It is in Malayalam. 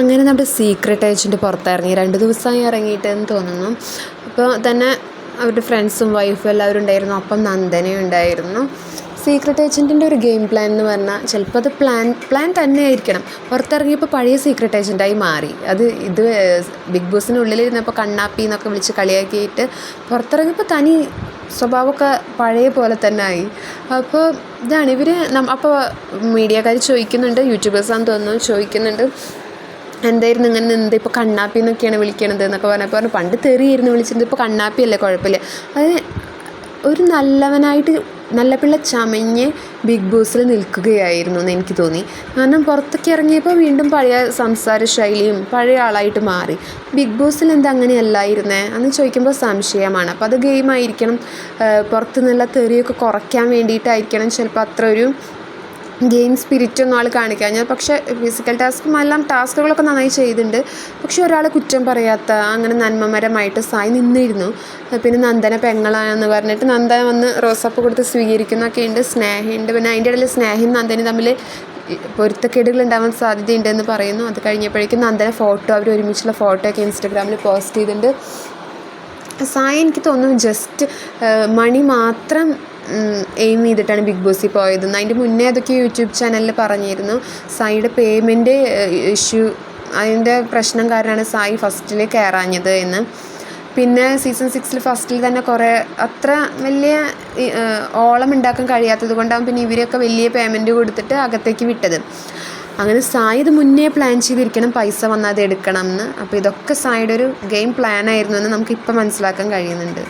അങ്ങനെ നമ്മുടെ സീക്രട്ട് ഏജന്റ് പുറത്തിറങ്ങി. രണ്ട് ദിവസമായി ഇറങ്ങിയിട്ടെന്ന് തോന്നുന്നു. അപ്പോൾ തന്നെ അവരുടെ ഫ്രണ്ട്സും വൈഫും എല്ലാവരും ഉണ്ടായിരുന്നു. അപ്പം നന്ദനയും ഉണ്ടായിരുന്നു. സീക്രട്ട് ഏജന്റിന്റെ ഒരു ഗെയിം പ്ലാൻ എന്ന് പറഞ്ഞാൽ ചിലപ്പോൾ അത് പ്ലാൻ പ്ലാൻ തന്നെ ആയിരിക്കണം. പുറത്തിറങ്ങിയപ്പോൾ പഴയ സീക്രട്ട് ഏജന്റായി മാറി. അത് ഇത് ബിഗ് ബോസിനുള്ളിൽ ഇരുന്നപ്പോൾ കണ്ണാപ്പി എന്നൊക്കെ വിളിച്ച് കളിയാക്കിയിട്ട് പുറത്തിറങ്ങിയപ്പോൾ തനി സ്വഭാവമൊക്കെ പഴയ പോലെ തന്നെ ആയി. അപ്പോൾ ഇതാണ് ഇവർ അപ്പോൾ മീഡിയക്കാർ ചോദിക്കുന്നുണ്ട് യൂട്യൂബേഴ്സാണെന്ന് തോന്നുന്നു ചോദിക്കുന്നുണ്ട്. എന്തായിരുന്നു ഇങ്ങനെ എന്താ ഇപ്പോൾ കണ്ണാപ്പി എന്നൊക്കെയാണ് വിളിക്കണത് എന്നൊക്കെ പറഞ്ഞപ്പോൾ പറഞ്ഞു പണ്ട് തെറിയായിരുന്നു വിളിച്ചിരുന്നത്. ഇപ്പോൾ കണ്ണാപ്പിയല്ലേ കുഴപ്പമില്ല. അത് ഒരു നല്ലവനായിട്ട് നല്ല പിള്ള ചമഞ്ഞ് ബിഗ് ബോസിൽ നിൽക്കുകയായിരുന്നു എന്ന് എനിക്ക് തോന്നി. കാരണം പുറത്തേക്ക് ഇറങ്ങിയപ്പോൾ വീണ്ടും പഴയ സംസാര ശൈലിയും പഴയ ആളായിട്ട് മാറി. ബിഗ് ബോസിൽ എന്താ അങ്ങനെയല്ലായിരുന്നേ? എന്ന് ചോദിക്കുമ്പോൾ സംശയമാണ്. അപ്പോൾ അത് ഗെയിം ആയിരിക്കണം പുറത്തു നല്ല തെറിയൊക്കെ കുറയ്ക്കാൻ വേണ്ടിയിട്ടായിരിക്കണം. ചിലപ്പോൾ അത്ര ഒരു ഗെയിം സ്പിരിറ്റ് ഒന്നും ആൾ കാണിക്കാഞ്ഞത് പക്ഷേ ഫിസിക്കൽ ടാസ്കും എല്ലാം ടാസ്കുകളൊക്കെ നന്നായി ചെയ്തിട്ടുണ്ട്. പക്ഷേ ഒരാൾ കുറ്റം പറയാത്ത അങ്ങനെ നന്മമരമായിട്ട് സായി നിന്നിരുന്നു. പിന്നെ നന്ദന പെങ്ങളാണെന്ന് പറഞ്ഞിട്ട് നന്ദന വന്ന് റോസപ്പ് കൊടുത്ത് സ്വീകരിക്കുന്നൊക്കെ ഉണ്ട് സ്നേഹമുണ്ട് പിന്നെ അതിന്റെ ഇടയിൽ സ്നേഹയും നന്ദനും തമ്മിൽ പൊരുത്തക്കേടുകൾ ഉണ്ടാവാൻ സാധ്യതയുണ്ടെന്ന് പറയുന്നു. അത് കഴിഞ്ഞപ്പോഴേക്കും നന്ദന ഫോട്ടോ അവർ ഒരുമിച്ചുള്ള ഫോട്ടോ ഒക്കെ ഇൻസ്റ്റഗ്രാമിൽ പോസ്റ്റ് ചെയ്തിട്ടുണ്ട്. സായി എനിക്ക് തോന്നുന്നു ജസ്റ്റ് മണി മാത്രം എയിം ചെയ്തിട്ടാണ് ബിഗ് ബോസിൽ പോയതെന്ന് അതിന്റെ മുന്നേ അതൊക്കെ യൂട്യൂബ് ചാനലിൽ പറഞ്ഞിരുന്നു. സായിയുടെ പേയ്മെന്റ് ഇഷ്യൂ അതിന്റെ പ്രശ്നം കാരണമാണ് സായി ഫസ്റ്റിൽ കയറാഞ്ഞത് എന്ന്. പിന്നെ സീസൺ സിക്സിൽ ഫസ്റ്റിൽ തന്നെ കുറേ അത്ര വലിയ ഓളം ഉണ്ടാക്കാൻ കഴിയാത്തത് കൊണ്ടാകും പിന്നെ ഇവരെയൊക്കെ വലിയ പേയ്മെന്റ് കൊടുത്തിട്ട് അകത്തേക്ക് വിട്ടത്. അങ്ങനെ സായി ഇത് മുന്നേ പ്ലാൻ ചെയ്തിരിക്കണം പൈസ വന്നാൽ അത് എടുക്കണം എന്ന്. അപ്പോൾ ഇതൊക്കെ സായിയുടെ ഒരു ഗെയിം പ്ലാൻ ആയിരുന്നു എന്ന് നമുക്ക് ഇപ്പം മനസ്സിലാക്കാൻ കഴിയുന്നുണ്ട്.